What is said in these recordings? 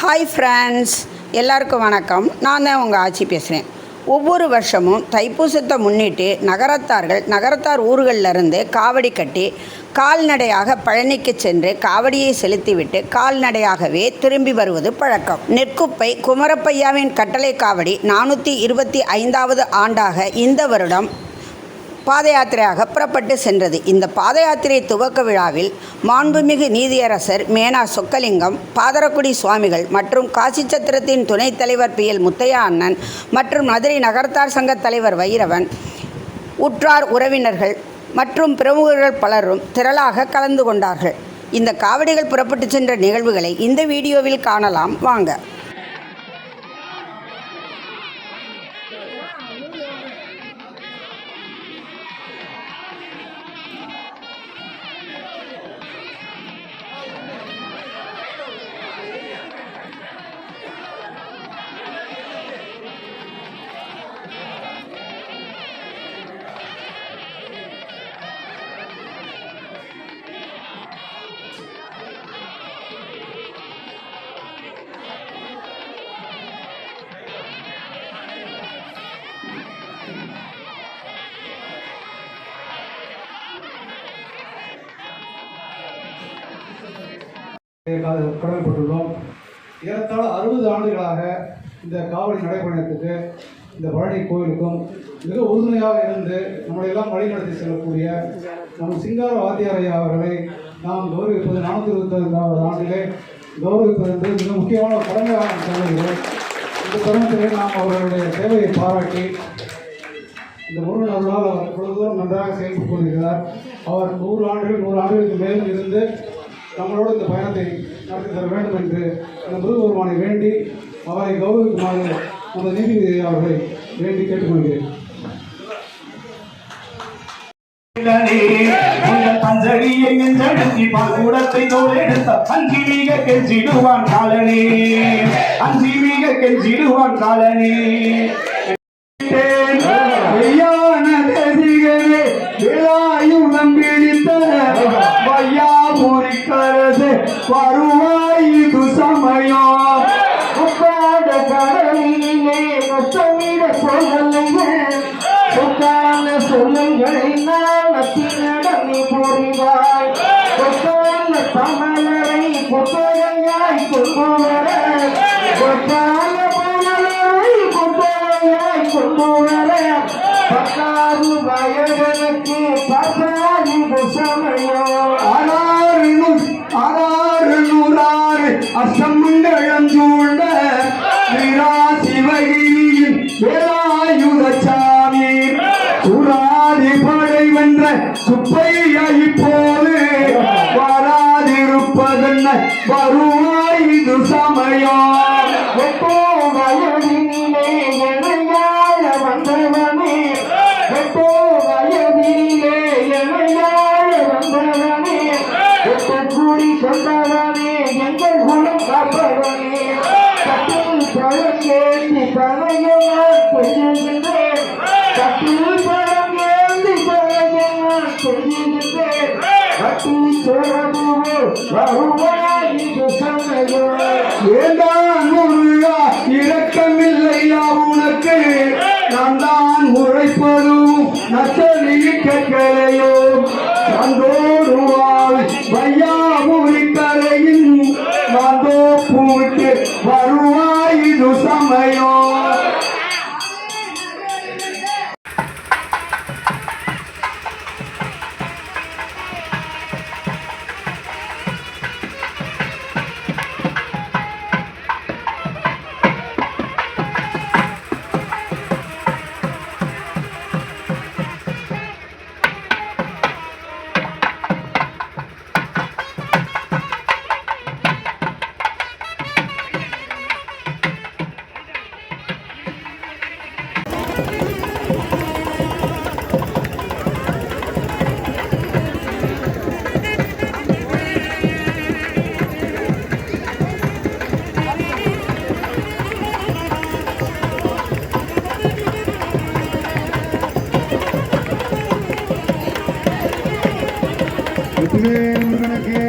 Hi friends எல்லாருக்கும் வணக்கம். நான் தான் உங்கள் ஆட்சி பேசுகிறேன் ஒவ்வொரு வருஷமும் தைப்பூசத்தை முன்னிட்டு நகரத்தார்கள் நகரத்தார் ஊர்களிலிருந்து காவடி கட்டி கால்நடையாக பழனிக்கு சென்று காவடியை செலுத்திவிட்டு கால்நடையாகவே திரும்பி வருவது பழக்கம். நெற்குப்பை குமரப்பையாவின் கட்டளை காவடி நானூற்றி இருபத்தி ஐந்தாவது ஆண்டாக இந்த வருடம் பாத யாத்திரையாக புறப்பட்டு சென்றது. இந்த பாத யாத்திரை துவக்க விழாவில் மாண்புமிகு நீதியரசர் மேனா சொக்கலிங்கம் பாதரக்குடி சுவாமிகள் மற்றும் காசி சத்திரத்தின் துணைத் தலைவர் பி. எல். முத்தையா அண்ணன் மற்றும் மதுரை நகரத்தார் சங்க தலைவர் வைரவன் உற்றார் உறவினர்கள் மற்றும் பிரமுகர்கள் பலரும் திரளாக கலந்து கொண்டார்கள். இந்த காவடிகள் புறப்பட்டு சென்ற நிகழ்வுகளை இந்த வீடியோவில் காணலாம். வாங்க. கடமைப்பட்டுள்ளோம். ஏறத்தாழ அறுபது ஆண்டுகளாக இந்த காவடி நடைபயணத்துக்கு இந்த பழனி கோயிலுக்கும் மிக உறுதுணையாக இருந்து நம்மளை எல்லாம் வழிநடத்தி செல்லக்கூடிய நம் சிங்கார வாத்தியாரையா அவர்களை நாம் கௌரவிப்பது நானூற்றி இருபத்தைந்தாவது ஆண்டிலே கௌரவிப்பது என்பது மிக முக்கியமான ஒரு கடமையாக இந்த தருணத்திலே நாம் அவர்களுடைய சேவையை பாராட்டி இந்த முருகன் அவர்களால் அவர் இவ்வளவு தூரம் நன்றாக செயல்பட்டு கொண்டிருக்கிறார். அவர் நூறு ஆண்டுகள் நூறு ஆண்டுகளுக்கு மேலும் இருந்து நம்மளோடு இந்த பயணத்தை நடத்தி தர வேண்டும் என்று அந்த முருகபெருமானை வேண்டி அவரை கௌரவிக்குமாறு அந்த நீதிபதி அவர்களை வேண்டி கேட்டுக்கொள்கிறேன். பஞ்சடியை நெஞ்செடுத்தி பல்கூடத்தை தோலெடுத்த அஞ்சி மிக கெஞ்சிடுவான் காலனே. அஞ்சி மிக கெஞ்சிடுவான் காலனே. கஷ்டமிட சொத்தான சொல்லுங்களை நான் நீ புரிவாய் உட்கார்ந்த தமிழரை கொத்தோரையாய் கொண்டு வர உட்கார்ந்த தமிழரை புத்தகையாய் பத்தாறு வயதனுக்கு பத்தாறு சமயம் ஆறாறு ஆறாறு நூறாறு வருவாய் இது சமயம். எப்போ வயதினிலே எனையாழ வந்தவனே. எப்போ வயதினிலே எனையாழ வந்தவனே. எப்போ கூடி சொந்தவனே எங்கள் குலம் காப்பவனே கட்டில் பழம் ஏந்தி பழையனால் செய்கின்றேன் கட்டில் பழம் ஏந்தி பழையனால் செய்கின்றேன் கட்டி வருவாய் ஏண்டா முருகனுக்கு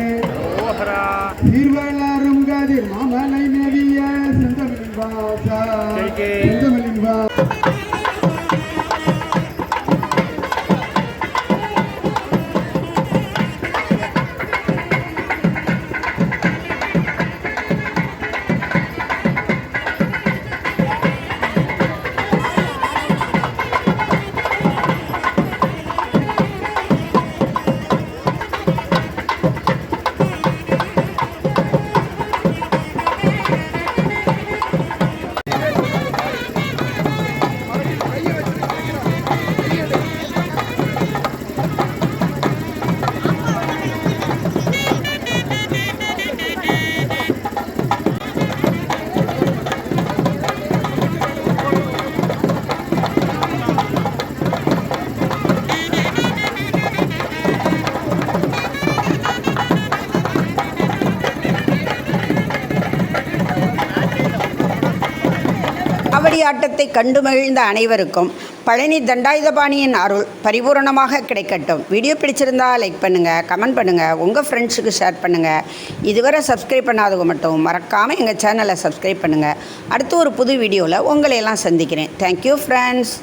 திருவள்ளாரும் கதிர் மாமலை நெறிய செந்தமிழின் வாசா. காவடி ஆட்டத்தை கண்டு மகிழ்ந்த அனைவருக்கும் பழனி தண்டாயுதபாணியின் அருள் பரிபூரணமாக கிடைக்கட்டும். வீடியோ பிடிச்சிருந்தா லைக் பண்ணுங்கள் கமெண்ட் பண்ணுங்கள் உங்கள் ஃப்ரெண்ட்ஸுக்கு ஷேர் பண்ணுங்கள் இதுவரை சப்ஸ்கிரைப் பண்ணாதவங்க மட்டும் மறக்காமல் எங்கள் சேனலை சப்ஸ்கிரைப் பண்ணுங்கள் அடுத்து ஒரு புது வீடியோவில் உங்களை எல்லாம் சந்திக்கிறேன் தேங்க்யூ ஃப்ரெண்ட்ஸ்